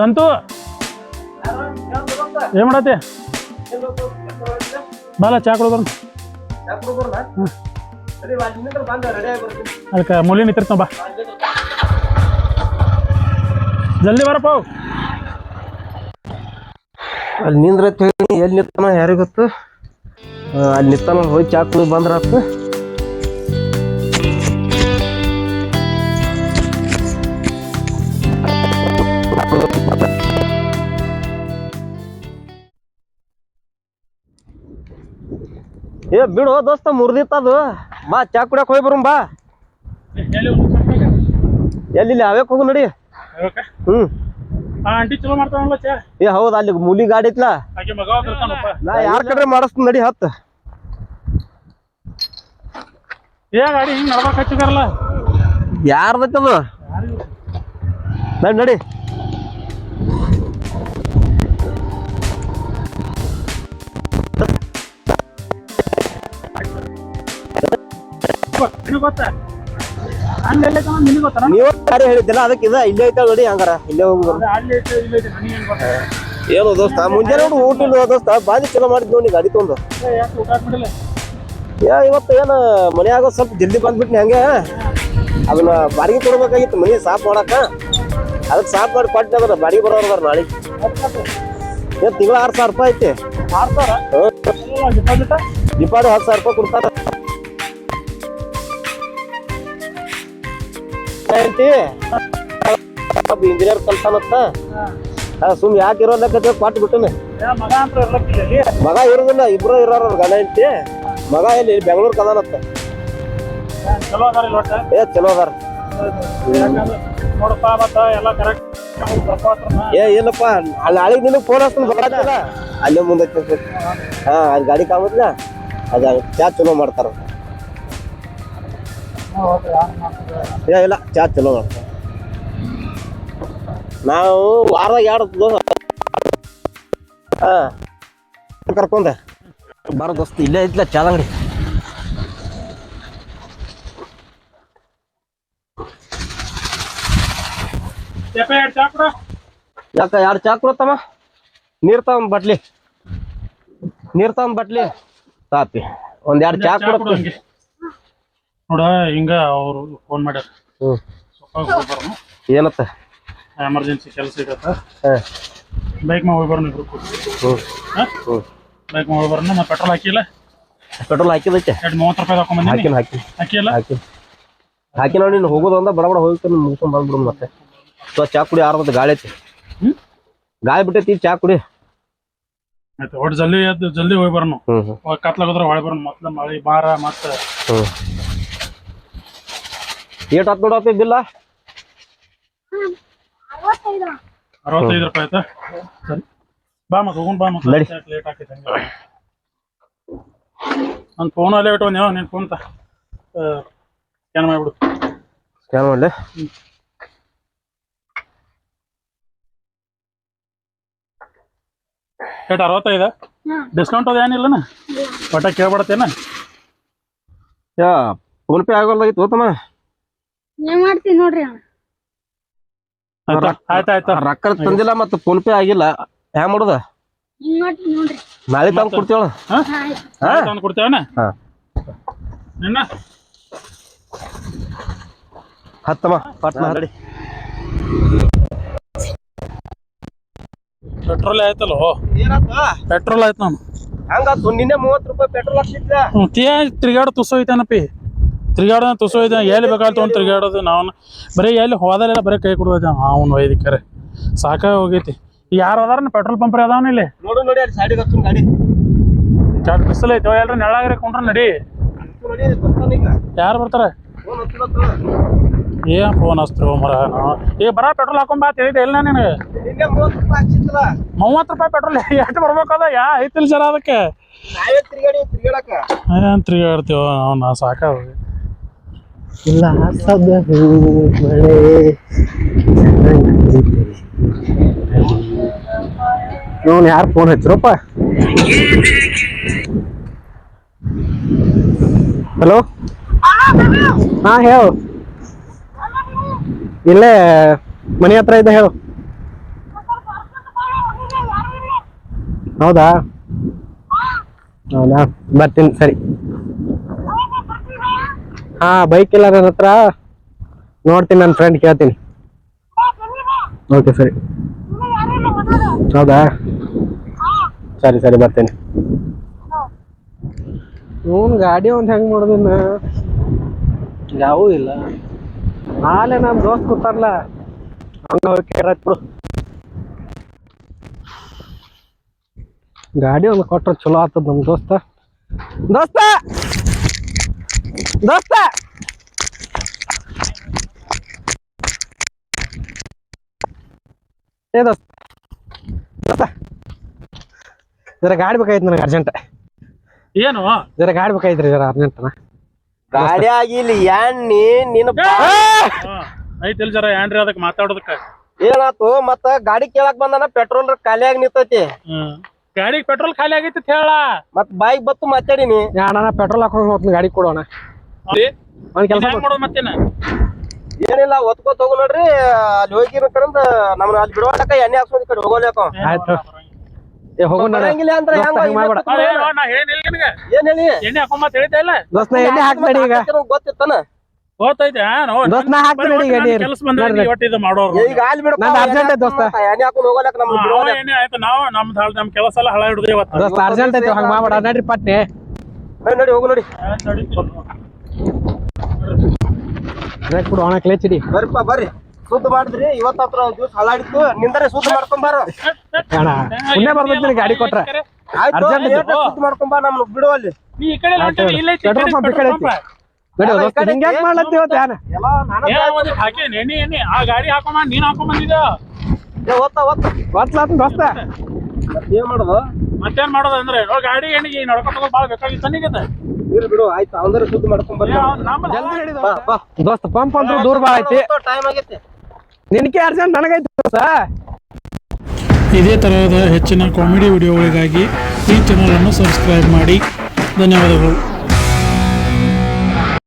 ಸಂತು? ಏನ್ ಮಾಡತ್ತೆ? ಬಾಲ, ಚಾ ಕೊಡು ಅದಕ್ಕೆ ಮೂಲಿ ನಿಂತಿರ್ತಾವ ಬಾ. ಜಲ್ದಿ ಬರಪ್ಪ. ಅಲ್ಲಿ ನಿಂದ್ರೆ ಎಲ್ಲಿ ನಿಂತಾನ ಯಾರಿಗೊತ್ತು ಅಲ್ಲಿ ನಿಂತಾನ ಹೋಗಿ ಚಾ ಕುಡಿದು ಏ ಬಿಡು ದೋಸ್ತ ಮುರ್ದಿತ್ತದು ಬಾ ಚಾ ಕುಡಿಯಕ್ ಹೋಗಿ ಬರೋಣ ಬಾ. ಎಲ್ಲಿ ಅವಕ್ಕೆ ಹೋಗು ನಡಿ. ಹ್ಞೂ ಆಂಟಿ ಚಲೋ ಮಾಡ್ತಾವಲ್ಲ ಚಾ? ಏ ಹೌದು ಅಲ್ಲಿ ಮೂಲಿ ಗಾಡಿ ಬರ್ತಾನಪ್ಪ ನಾ ಯಾರ ಕಡೆ ಮಾಡಿಸ್ತೀನಿ ನಡಿ ಹತ್ತು. ಏ ಗಾಡಿ ಹಿಂಗ್ ನಡ್ಬಾಕ್ ಹಚ್ಚಿದಾರಲ್ಲ? ಯಾರ್ದೈತದು ನಡಿ ನಡಿ. ಗೊತ್ತಾ? ಅಲ್ಲಿ ಎಲ್ಲೇ ತನ ನಿನಗ್ ಗೊತ್ತಾ ನೀವು ಯಾರು ಹೇಳಿದ್ದಿಲ್ಲ ಅದಕ್ಕೆ ಇದ ಇಲ್ಲೇ ಐತಾಳ ನೋಡಿ ಹಂಗಾರ ಇಲ್ಲೇ ಹೋಗ್ಬರು ಅದೇ ಅಲ್ಲಿ ಐತೆ ಇಲ್ಲಿ ಐತೆ ನನಗೆ ಹೆಂಗ್ ಗೊತ್ತಾ? ಏನು ದೋಸ್ತ ಮುಂಜಾನೆ ನೋಡಿ ಊಟ ಇಲ್ಲ ದೋಸ್ತ ಬಾದಿ ಚಲೋ ಮಾಡಿದ್ ನೋಡಿ ಗಾಡಿ ತೊಂದು ಏ, ಯಾಕೆ ಊಟ ಮಾಡಿಲ್ಲ ಯಾ ಇವತ್ತು ಏನು ಮನ್ಯಾಗ ಸ್ವಲ್ಪ ಜಲ್ದಿ ಬಂದ್ಬಿಟ್ನಿ ಹಂಗೆ. ಅದನ್ನ ಬಾಡಿಗೆ ಕೊಡ್ಬೇಕಾಗಿತ್ತು ಮನೆ ಸಾಫ್ ಮಾಡಕ ಅದಕ್ಕೆ ಸಾಫ್ ಮಾಡಿ ಕೊಟ್ಟೆ ಅದ್ರ ಬಾಡಿಗೆ ಬರೋರು ಅದಾರ ನಾಳೆ. ತಿಂಗಳ ಆರು ಸಾವಿರ ರೂಪಾಯಿ ಐತಿ. ಆರ್ ಸಾವಿರ? ಡಿಪಾಸಿಟ್? ದೀಪಾವಳಿ ಹತ್ತು ಸಾವಿರ ರೂಪಾಯಿ ಕೊಡ್ತಾರ. ಐತಿ? ಇಂಜಿನಿಯರ್ ಕಲ್ತಾನತ್ತ ಸುಮ್ ಯಾಕೆ ಇರೋದಕ್ಕೆ ಕೊಟ್ಟು ಬಿಟ್ಟನೆ. ಮಗ ಇರೋದಿಲ್ಲ ಇಬ್ರು ಇರೋರು ಅವ್ರ ಗಂಡ ಹೆಂಡತಿ. ಮಗ ಇಲ್ಲಿ ಬೆಂಗಳೂರು ಕದಾನತ್ತ ಏ, ಚಲೋ ಅದಾರ ಏ ಏನಪ್ಪ ಅಲ್ಲಿ ನಾಳೆಗೆ ನಿನಗೆ ಫೋನ್ ಹಚ್ತೀನಿ ಬರತ್ತಿಲ್ಲ ಅಲ್ಲೇ ಮುಂದೆ ಹಾ ಅಲ್ಲಿ ಗಾಡಿ ಕಾಮತ್ಲ ಅದ ಚಾ ಚಲೋ ಮಾಡ್ತಾರ ಏ ಇಲ್ಲ ಚಾ ಚಲೋ ಅದ. ನಾವು ವಾರದಾಗ ಎರಡು ಹಾ. ಕರ್ಕೊಂಡೆ? ಬರ ದೋಸ್ತ ಇಲ್ಲೇ ಐತ್ಲ ಚಾದ ಅಂಗಡಿ. ಚಾ ಕೊಡ. ಯಾಕ ಎರಡು ಚಾ ಕೊಡತ್ತಮ್ಮ? ನೀರ್ ತಗೊಂಡ್ ಬಟ್ಲಿ. ನೀರ್ ತಗೊಂಡ್ ಬಟ್ಲಿ. ತಾಪಿ ಒಂದ್ ಎರಡು ಚಾ ಕೊಡತ್ತ ನೋಡ ಹಿಂಗ ಅವರು ಫೋನ್ ಮಾಡ್ಯಾರ. ಹ್ಮ್. ಸ್ವಲ್ಪ ಹೋಗಿ ಬರೋಣ. ಏನತ್ತ? ಎಮರ್ಜೆನ್ಸಿ ಕೆಲಸ ಇರತ್ತ. ಹಾ. ಬೈಕ್ ಮಾ ಹೋಗಿ ಬರೋಣ ಇಬ್ರು ಹ್ಮ್. ಹಾ? ಹ್ಮ್. ಬೈಕ್ ಮಾ ಹೋಗಿ ಬರೋಣ. ಮತ್ತೆ ಪೆಟ್ರೋಲ್ ಹಾಕಿಲ್ಲ? ಪೆಟ್ರೋಲ್ ಹಾಕಿದೈತೆ ಎರಡು ಮೂವತ್ತು ರೂಪಾಯಿ ಹಾಕೊಂಡ್ ಬಂದಿನಿ. ಹಾಕಿನ ಹಾಕಿ. ಹಾಕಿಲ್ಲ? ಹಾಕಿ. ಹಾಕಿ ನೋಡಿ ನೀನು ಹೋಗೋದು ಅಂದ ಬಡ ಬಡ ಹೋಗ್ತಾನೆ ಮುಗಿಸ್ಕೊಂಡ್ ಬಂದ್ಬಿಡು ಮತ್ತೆ. ಸೊ ಚಾ ಕುಡಿ ಆರ್ದ ಗಾಳಿ ಐತಿ. ಹ್ಮ್? ಗಾಳಿ ಬಿಟ್ಟೈತಿ ಚಾ ಕುಡಿ. ಆಯ್ತು ಒಟ್ಟು ಜಲ್ದಿ ಎದ್ದು ಜಲ್ದಿ ಹೋಗಿ ಬರೋಣ. ಹ್ಮ್ ಹ್ಮ್. ಕತ್ಲಾಗೋದ್ರ ಹೊಳೆ ಬರೋಣ. ಮತ್ತೆ ಮಳೆ ಬಾರ ಮತ್ತೆ ಏಟ್ ಹತ್ತು ನೋಡಪ್ಪ ಬಿಲ್ಲ. ಅರವತ್ತೈದು ರೂಪಾಯಿ ಆಯ್ತಾ? ಸರಿ. ಬಾ ಮತ್ತೆ ಹೋಗೋಣ ಬಾ ನಡಿ. ಲೇಟ್ ಹಂಗೆ? ನನ್ನ ಫೋನ್ ಅಲ್ಲೇ ಇಟ್ಟು ನೀವು ನಿನ್ನ ಫೋನ್ ಸ್ಕ್ಯಾನ್ ಮಾಡಿಬಿಡು. ಸ್ಕ್ಯಾನ್ ಮಾಡ್ಲೆ? ಏಟ್ ಅರವತ್ತೈದ? ಡಿಸ್ಕೌಂಟ್ ಅದು ಏನಿಲ್ಲನ ಒಟ್ಟ ಕೇಳ್ಬಿಡತ್ತೇನ? ಯಾ ಫೋನ್ ಪೇ ಆಗೋಲ್ದಾಗಿತ್ತು ಹೋತಮ್ಮ ಏನ್ ಮಾಡ್ತೀನಿ ನೋಡ್ರಿ ಅಣ್ಣ? ರೊಕ್ಕ ತಂದಿಲ್ಲ ಮತ್ತೆ ಫೋನ್ ಪೇ ಆಗಿಲ್ಲ. ಹ್ಯಾಂಗ್ ಮಾಡುದ? ಹಿಂಗ್ ಮಾಡ್ತೀನಿ ನೋಡ್ರಿ. ನಾಳೆ ತಂದು ಕೊಡ್ತೇವಳ ಆಯ್ತು. ಹಾ? ತಂದು ಕೊಡ್ತೇವನ ಹಾ. ನಿನ್ನ ಹತ್ತಮ್ಮ ಪಟ್ನ ಪೆಟ್ರೋಲ್ ಆಯ್ತಲ್ಲ? ಪೆಟ್ರೋಲ್ ಆಯ್ತು ನಾನು. ಹಂಗ ನಿನ್ನೆ ಮೂವತ್ತು ರೂಪಾಯಿ ಪೆಟ್ರೋಲ್ ಹಾಕ್ಸಿದ್ದೆ ತುಸೋ ತಿರ್ಗಾಡೋ ತುಸು ಐತೇನಪ್ಪಿ ತಿರ್ಗಾಡೋ ತುಸು ಐತೆ ಎಲ್ಲಿ ಬೇಕಾದ್ರೆ ತೊಗೊಂಡು ತಿರ್ಗಾಡೋದು ನಾವು ಬರೀ ಎಲ್ಲಿ ಹೋದಲ್ಲೆಲ್ಲ ಬರೀ ಕೈ ಕೊಡೋದೈತೆ ಅವನು ವೈದಿಕರೆ. ಸಾಕ ಹೋಗೈತಿ. ಯಾರು ಅದಾರ ಪೆಟ್ರೋಲ್ ಪಂಪ್ ಅದಾವನ ಇಲ್ಲಿ? ನೋಡು ನೋಡಿ ಅಲ್ಲಿ ಸೈಡಿಗೆ ಹತ್ತು ಗಾಡಿ ಚಾಟ್ ಬಿಸಿಲು ಐತೆ ಎಲ್ಲರೂ ನೆಳಾಗ್ರೆ ಕೊಂಡ್ರ ನಡಿ. ಯಾರು ಬರ್ತಾರೆ? ಏ ಏನ್ ಫೋನ್ ಹಚ್ತಿರೋ ಮರ. ಏ ಈಗ ಬರ ಪೆಟ್ರೋಲ್ ಹಾಕೊಂಡ್ ಬಾ ತಿಳಿದೆ ಇಲ್ಲ ನಿನಗೆ. ಮೂವತ್ತು ರೂಪಾಯಿ ಪೆಟ್ರೋಲ್ ಎಷ್ಟು ಬರ್ಬೇಕದ? ಯಾ ಐತಿಲ್ ಸರ್ ಅದಕ್ಕೆ. ತಿರ್ಗಾಡ್ತೀವ ಅವ್ನ ಸಾಕ ಇಲ್ಲ ಸದ ಮಳೆ ನೋನ್ ಯಾರು ಫೋನ್ ಹಚ್ಚಿರಪ್ಪ ಹಲೋ ಹಾ, ಹೇಳು. ಇಲ್ಲೇ ಮನೆ ಹತ್ರ ಇದ್ದ ಹೇಳು. ಹೌದಾ? ಹೌದಾ? ಬರ್ತೀನಿ, ಸರಿ. ಹಾ ಬೈಕ್ ಇಲ್ಲ ನನ್ನ ಹತ್ರ ನೋಡ್ತೀನಿ ನನ್ನ ಫ್ರೆಂಡ್ ಕೇಳ್ತೀನಿ. ಓಕೆ ಸರಿ. ಹೌದಾ? ಸರಿ ಸರಿ ಬರ್ತೀನಿ. ಇವನ್ ಗಾಡಿ ಒಂದು ಹೆಂಗ್ ಮಾಡೋದಿನ್ನ ಯಾವೂ ಇಲ್ಲ. ನಾಳೆ ನಮ್ಮ ದೋಸ್ತ್ ಕೂತಾರಲ್ಲ ಹಂಗ ಕೇಳತ್ ಬಿಡು. ಗಾಡಿ ಒಂದು ಕೊಟ್ರೆ ಚಲೋ ಆಗ್ತದ ನಮ್ ದೋಸ್ತ. ದೋಸ್ತ! ದೋಸ್ತ! ಏ ದೋಸ್ತ! ದೋಸ್ತ! ಜರ ಗಾಡಿ ಬೇಕಾಯ್ತು ನನಗೆ ಅರ್ಜೆಂಟ್ ಏನು? ಜರ ಗಾಡಿ ಬೇಕಾಯ್ತ್ರಿ ಜರ ಅರ್ಜೆಂಟ್ ಗಾಡಿ ಆಗಿಲ್ಲ ಎಣ್ಣಿ ನಿನ್ನ ಐತಿಲ್ ಜರ ಏನ್ರಿ ಅದಕ್ಕೆ ಮಾತಾಡೋದಕ್ಕ? ಏನಾತು ಮತ್ತ ಗಾಡಿ ಕೇಳಕ್ ಬಂದಾನ ಪೆಟ್ರೋಲ್ ಖಾಲಿ ಆಗಿ ನಿಂತೈತಿ. ಗಾಡಿ ಗಾಡಿಗೆ ಪೆಟ್ರೋಲ್ ಖಾಲಿ ಆಗೈತಿ ಅಂತ ಹೇಳ. ಮತ್ ಬೈಕ್ ಬತ್ತು ಮಾತಾಡಿನಿ. ಅಣ್ಣ ಪೆಟ್ರೋಲ್ ಹಾಕೊಂಡು ಹೋಗ್ತೀನಿ ಗಾಡಿ ಕೊಡೋಣ. ಮಾಡೋದು ಮತ್ತೇನ? ಏನಿಲ್ಲ ಒತ್ಕೋ ತಗೋ ನೋಡ್ರಿ. ಅಲ್ಲಿ ಹೋಗಿ ಕರಂದ ನಮ್ನ ಅಲ್ಲಿ ಬಿಡುವಾಟಕ ಎಣ್ಣೆ ಹಾಕ್ಸೋದ್ ಕಡೆ ಆಯ್ತು. ಏ ಹೋಗು ನಡೆ. ಬರಂಗಿಲ್ಲ ಅಂದ್ರೆ ಹೆಂಗ ನಾ ಏನಿಲ್ಲ ನಿನಗೆ. ಏನ್ ಹೇಳಿ? ಎಣ್ಣೆ ಇಲ್ಲ? ದೋಸ್ತ ಎಣ್ಣೆ ಹಾಕ್ಬೇಡಿ ಈಗ. ಗೊತ್ತಿತ್ತಾನ? ಗೊತ್ತೈತೆ ದೋಸ್ತ ನಾ ಹಾಕ್ತೀನಿ ಈಗ ಎಣ್ಣೆ ಕೆಲಸ ಬಂದ್ರೆ ನೋಡ್ರಿ. ಒಟ್ಟು ಇದು ಮಾಡೋರು. ಈಗ ಅಲ್ಲಿ ಬಿಡಪ್ಪ ನಂದ್ urgent ಐತ್ ದೋಸ್ತ. ಎಣ್ಣೆ ಹಾಕೊಂಡು ಬಿಡುವಾಲ್ಯಾಕ ಆಯ್ತು ನಾವು ನಮ್ದು ಹಾಳ್ ನಮ್ ಕೆಲಸ ಎಲ್ಲ ಹಳ ಹಿಡಿದು ಇವತ್ತು. ದೋಸ್ತ ಅರ್ಜೆಂಟ್ ಐತಿ ಹಂಗ ಮಾಡ್ಬೇಡ. ನಡ್ರಿ ಪಟ್ನೆ. ನಡಿ, ನಡಿ ಹೋಗು ನೋಡಿ. ಬ್ರೇಕ್ ಬಿಡು ಒಣ ಕ್ಲೇಚಿಡಿ ಬರ್ಪ ಬರ್ರಿ. ಸುದ್ದ ಮಾಡಿದ್ರಿ ಇವತ್ತ ಹತ್ರ ದಿವಸ ಹಳಾಡಿತ್ತು ನಿಂದರೆ ಸುದ್ದ ಮಾಡ್ಕೊಂಬಾರ ಅಣ್ಣ ಪುಣ್ಯ ಬರ್ಬೇಕು ನಿನಗೆ ಗಾಡಿ ಕೊಟ್ರೆ. ಆಯ್ತು Urgent ಐತಿ. ಬಾ ಸುದ್ದ ಮಾಡ್ಕೊಂಬಾ ಅಲ್ಲಿ ಬಿಡುವಲ್ಲಿ ನೀ ಈ ಕಡೆ ಹೊಂಟಿರಿ, ಇಲ್ಲ ಐತಿ, ಈ ಕಡೆ ಪೆಟ್ರೋಲ್ ಪಂಪ್ ಈ ಕಡೆ ಪೆಟ್ರೋಲ್ ಪಂಪ್. ನಡಿ ದೋಸ್ತ ಹಿಂಗೆ ಯಾಕೆ ಮಾಡ್ಲತ್ತಿ ಇವತ್ತು ಯಾನ ಎಲ್ಲ ನಾನ ಏ, ಒಂದಿಟ್ ಹಾಕಿ ಎಣ್ಣೆ ಎಣ್ಣೆ ಆ ಗಾಡಿ ಹಾಕೊಂಬ ನೀನ್ ಹಾಕೊಂಬಂದಿದ್ದ ಒತ್ತ ಒತ್ತ ಗೊತ್ತಲಾತ ದೋಸ್ತ? ಏನ್ ಮಾಡೋದು? ಮತ್ತೇನ್ ಮಾಡೋದಂದ್ರೆ ಗಾಡಿ ಹೆಣ್ಣಿಗೆ ನಡ್ಕೊಂಡ್ ಬಾಳ ಭಾಳ ಬೇಕಾಗಿತ್ತು ನನಗಿದೆ. ಬಿಡು ಆಯ್ತು ಅವಂದ್ರೆ ಸುದ್ದ ಮಾಡ್ಕೊಂಬರ್ರಿ ಜಲ್ದಿ ನಡಿ ಬಾ ಬಾ. ದೋಸ್ತ ಪಂಪ್ ಅಂತೂ ದೂರ ಭಾಳ ಐತಿ. ಟೈಮ್ ಆಗೈತಿ. ನಿನಗೆ ಅರ್ಜೆಂಟ್ ನನಗೈತಿ ದೋಸ್ತ. ಇದೇ ತರಹದ ಹೆಚ್ಚಿನ ಕಾಮಿಡಿ ವಿಡಿಯೋಗಳಿಗಾಗಿ ಈ ಚಾನಲನ್ನು ಸಬ್ಸ್ಕ್ರೈಬ್ ಮಾಡಿ. ಧನ್ಯವಾದಗಳು.